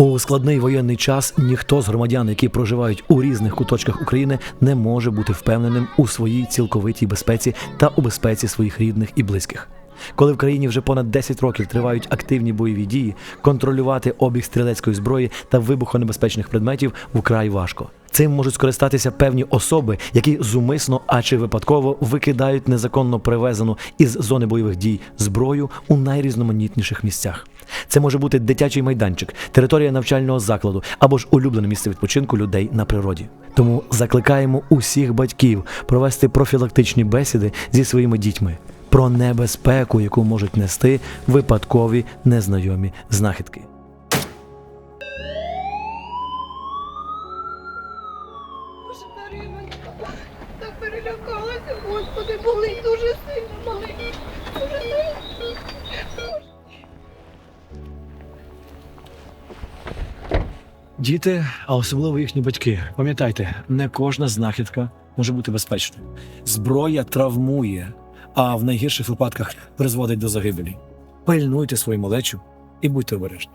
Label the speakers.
Speaker 1: У складний воєнний час ніхто з громадян, які проживають у різних куточках України, не може бути впевненим у своїй цілковитій безпеці та у безпеці своїх рідних і близьких. Коли в країні вже понад 10 років тривають активні бойові дії, контролювати обіг стрілецької зброї та вибухонебезпечних предметів вкрай важко. Цим можуть скористатися певні особи, які зумисно а чи випадково викидають незаконно привезену із зони бойових дій зброю у найрізноманітніших місцях. Це може бути дитячий майданчик, територія навчального закладу або ж улюблене місце відпочинку людей на природі. Тому закликаємо усіх батьків провести профілактичні бесіди зі своїми дітьми про небезпеку, яку можуть нести випадкові незнайомі знахідки.
Speaker 2: Так перелякалася, господи, болить дуже сильно, болить. Дуже сильно.
Speaker 1: Діти, а особливо їхні батьки, пам'ятайте, не кожна знахідка може бути безпечною. Зброя травмує, а в найгірших випадках призводить до загибелі. Пильнуйте свою малечу і будьте обережні.